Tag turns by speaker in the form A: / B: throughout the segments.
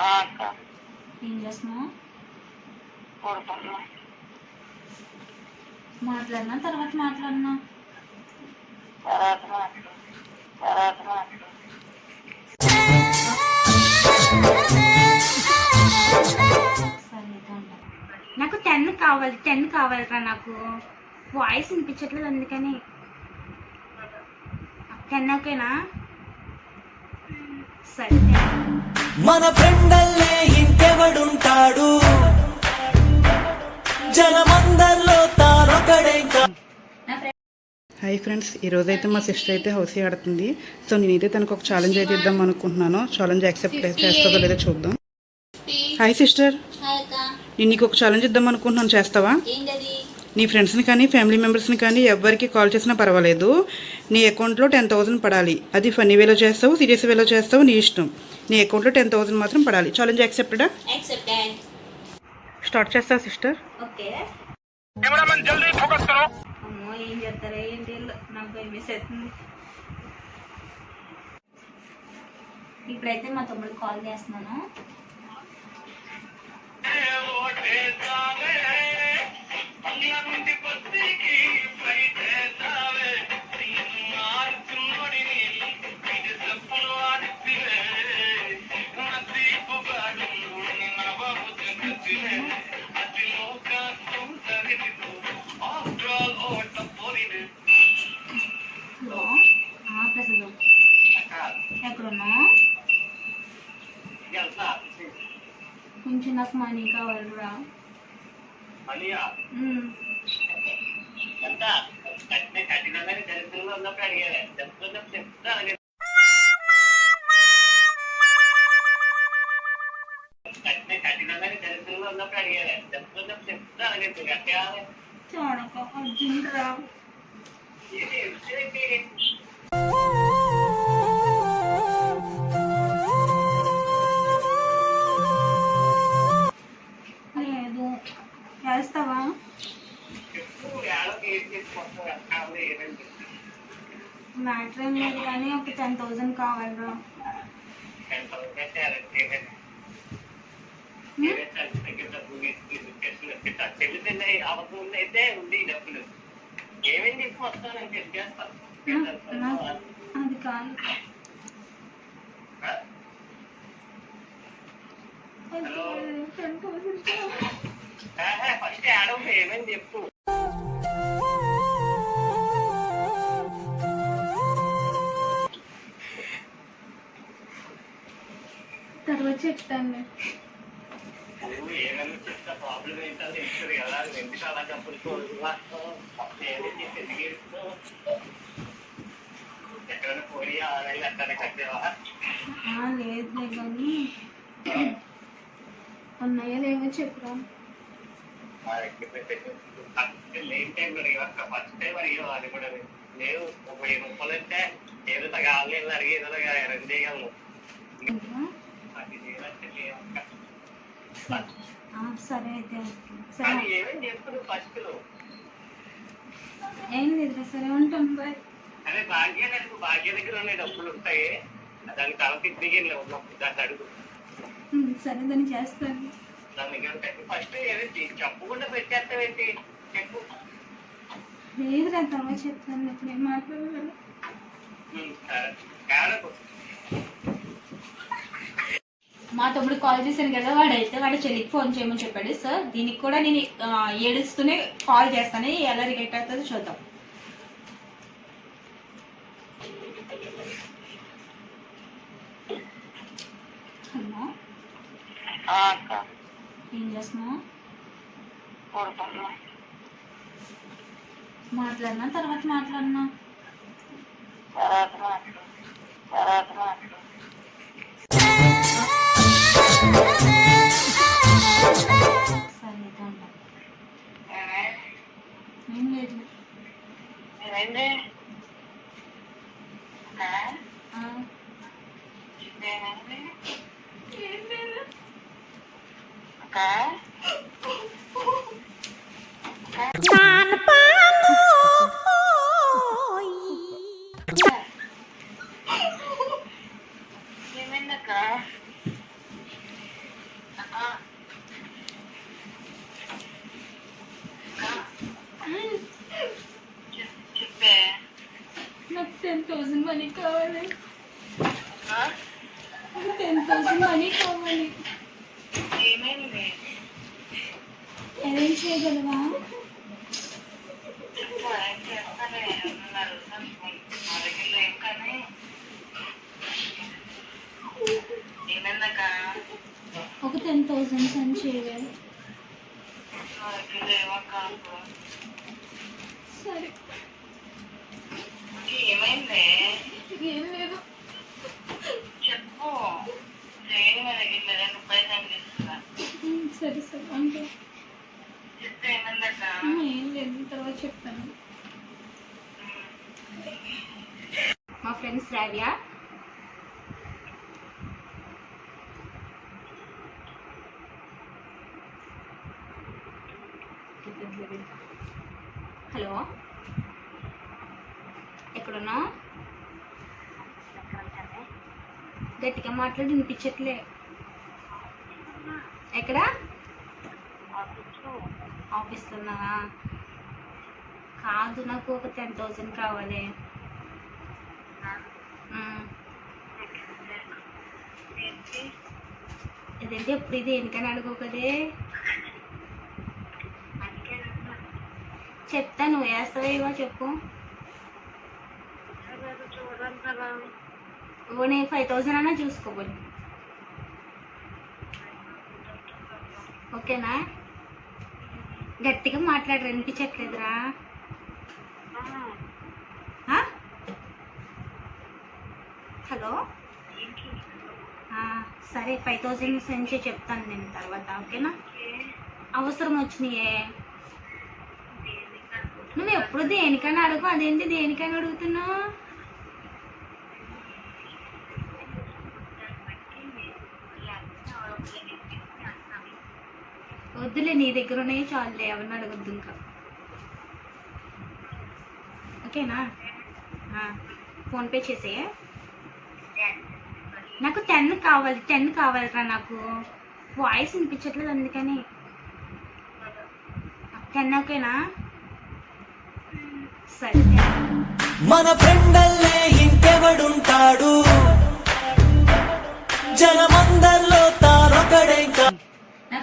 A: ఆ
B: ఏం చేస్తున్నావు? మాట్లాడినా? తర్వాత మాట్లాడినా?
A: తర్వాత మాట్లాడు తర్వాత మాట్లాడు
B: సరే అయితే ఉంటా. నాకు టెన్ కావాలి టెన్ కావాలిరా నాకు. వాయిస్ వినిపించట్లేదు అందుకని. టెన్ ఓకేనా? సరే
C: మన ఫ్రెండల్లే ఇంకెవడుంటాడు? జనమందరిలో తానొకడే కా-
B: నా ఫ్రెండ్
D: హాయ్ ఫ్రెండ్స్ ఈరోజు అయితే మా సిస్టర్ అయితే హౌసీ ఆడుతుంది. సో నేనైతే తనకు ఒక ఛాలెంజ్ అయితే ఇద్దాం అనుకుంటున్నాను. ఛాలెంజ్ యాక్సెప్ట్ చేస్తుందో లేదో చూద్దాం. హాయ్ సిస్టర్ నేను నీకు ఒక ఛాలెంజ్ ఇద్దాం అనుకుంటున్నాను. చేస్తావా?
B: ఏంటది?
D: నీ ఫ్రెండ్స్ని కానీ ఫ్యామిలీ మెంబర్స్ని కానీ ఎవరికి కాల్ చేసినా పర్వాలేదు. నీ అకౌంట్లో టెన్ థౌసండ్ పడాలి. అది ఫన్నీ వేలో చేస్తావు సీరియస్ వేలో చేస్తావు నీ ఇష్టం. నీ అకౌంట్లో టెన్ థౌసండ్ మాత్రం పడాలి. ఛాలెంజ్ యాక్సెప్టెడా
B: యాక్సెప్టెడ్
D: స్టార్ట్ చేస్తావా సిస్టర్
B: ఓకే. అమ్మో ఏం చేస్తారా ఏంటి వీళ్ళు? నాకు భయం వేసేస్తుంది. ఇప్పుడైతే మా తమ్ముడు కాల్ చేస్తున్నాను. కొంచెం నాకు మనీ కావాలిరా. ఉమ్.
A: അളിയാ എന്താ? കഠിനമായ ചരിത്രം വന്നപ്പോ അറിയാതെ ചെറുപ്പം ചെറുതാണ് കഠിനമായ ചരിത്രം വന്നപ്പോ അറിയാതെ ചെറുപ്പം ചെറുതാണ് കേട്ടു
B: കട്ടയാതെ ചോണക്കോ അർജുൻ റാം ഇത് మ్యాటర్ ఏం లేదు కానీ ఒక టెన్ థౌసండ్ కావాలిరా నా- అది కాదు. టెన్ థౌసండ్
A: ఫస్ట్ ఏమని చెప్పు. అట్లనే కట్టేవా?
B: ఆ, లేదులే కానీ ఉన్నాయో లేవో చెప్పురా.
A: ఫస్ట్ టైం అడిగావు? అది కూడా లేవు వెయ్యి రూపాయలు అంటే ఏదో తగ్గ ఆన్లైన్ అడిగి ఏదో రెండు చేయగలను
B: ఇంకా?
A: అది చేయాలంటే లేవక్క.
B: ఆ, సరే అయితే ఏం లేదురా సరే ఉంటాం బాయ్.
A: అదే భాగ్య భాగ్య దగ్గర ఉన్నాయి డబ్బులు ఉంటాయి. దానికి తల తిరిగి ఉన్నప్పుడు దాన్ని అడుగు.
B: సరే దాన్ని చేస్తాను.
A: దాని ఉంటాయి. ఫస్ట్ ఏదో చెప్పకుండా పెట్టేస్తావేంటి చెప్పు
B: లేదురా తర్వాత చెప్తాను. ఇప్పుడు ఏం.
A: కాడకు
B: మా తమ్ముడు కాల్ చేశాను కదా వాడైతే వాడి చెల్లికి ఫోన్ చేయమని చెప్పాడు. సార్ దీనికి కూడా నేను ఏడుస్తూనే కాల్ చేస్తాను ఎలా రియాక్ట్ అవుతుందో చూద్దాం. హలో ఏం చేస్తున్నావు? మాట్లాడినా తర్వాత మాట్లాడినా?
A: అక్క
B: నా
A: ఏమైందక్క చెప్పే
B: నాకు టెన్ థౌసండ్ మనీ కావాలి టెన్ థౌసండ్ మనీ కావాలి
A: ఏమైంది
B: అరేంజ్ చేయగలవా
A: చెప్పు ఏం చేస్తానే ఉన్నారు మా దగ్గర ఏం కానీ ఏమైందక్క
B: ఒక టెన్ థౌసండ్ సెండ్
A: లేవక్క
B: సరే.
A: ఏమైంది
B: ఏం లేదు.
A: చెప్పు.
B: సరే సరే. అంటే ఏం లేదు తర్వాత చెప్తాను. మా ఫ్రెండ్స్ రావ్యా హలో? ఎక్కడున్నా గట్టిగా మాట్లాడి వినిపించట్లే. ఎక్కడ? ఆఫీస్లో ఉన్నావా? కాదు నాకు ఒక టెన్ థౌసండ్ కావాలి. ఇదేంటి? ఎప్పుడు ఇది ఎందుకని అడుగుకదే చెప్తా నువ్వు వేస్తావేవో చెప్పు. ఓనే నేను ఫైవ్ థౌసండ్ అన్నా చూసుకోబోయి ఓకేనా? గట్టిగా మాట్లాడరు అనిపించట్లేదురా హలో? సరే ఫైవ్ థౌసండ్ సెండ్ చేసి చెప్తాను నేను తర్వాత ఓకేనా? అవసరం వచ్చినాయే. నువ్వు ఎప్పుడు దేనికైనా అడుగు అదేంటి దేనికైనా అడుగుతున్నావు? వద్దులే నీ దగ్గర ఉన్నాయి చాలులే ఎవరిని అడగద్దు ఇంకా. ఓకేనా? ఫోన్పే చేసే నాకు టెన్ కావాలి టెన్ కావాలిరా నాకు. వాయిస్ వినిపించట్లేదు అందుకని. టెన్ ఓకేనా? సరే
C: మన ఫ్రెండల్లే ఇంకెవడుంటాడు? జనమందరిలో తారొకడే కా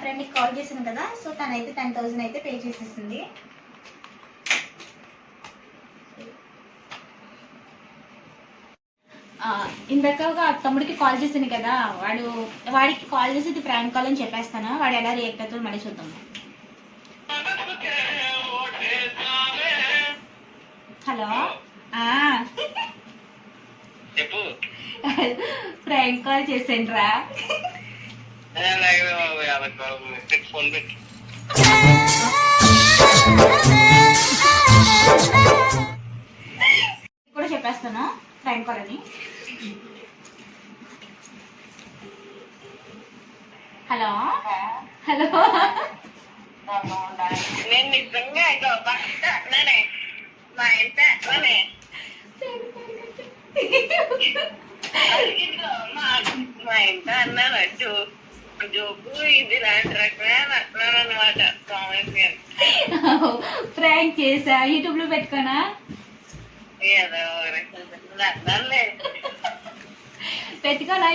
B: ఫ్రెండ్కి కాల్ చేశాను కదా సో తనైతే టెన్ థౌసండ్ అయితే పే చేసేసింది. ఆ, ఇందాక ఒక తమ్ముడికి కాల్ చేశాను కదా వాడు వాడికి కాల్ చేసి ఇది ప్రాంక్ కాల్ అని చెప్పేస్తాను? వాడు ఎలా రియాక్ట్ అవుతాడో మళ్ళీ చూద్దాం. హలో? ఆ,
A: చెప్పు.
B: ప్రాంక్ కాల్ చేసాను రా
A: ఫోన్ పెట్టి
B: కూడా చెప్పేస్తాను టైం కాల్ హలో హలో
A: నేను నిజంగా ఇక మా ఇంట అన్నానే మా మా ఇంట అన్నాను జోక్ ఇది లాంటి అనమాట
B: ప్రాంక్ చేసా యూట్యూబ్లో పెట్టుకోనా?
A: ఏదో
B: పెట్టుకోనా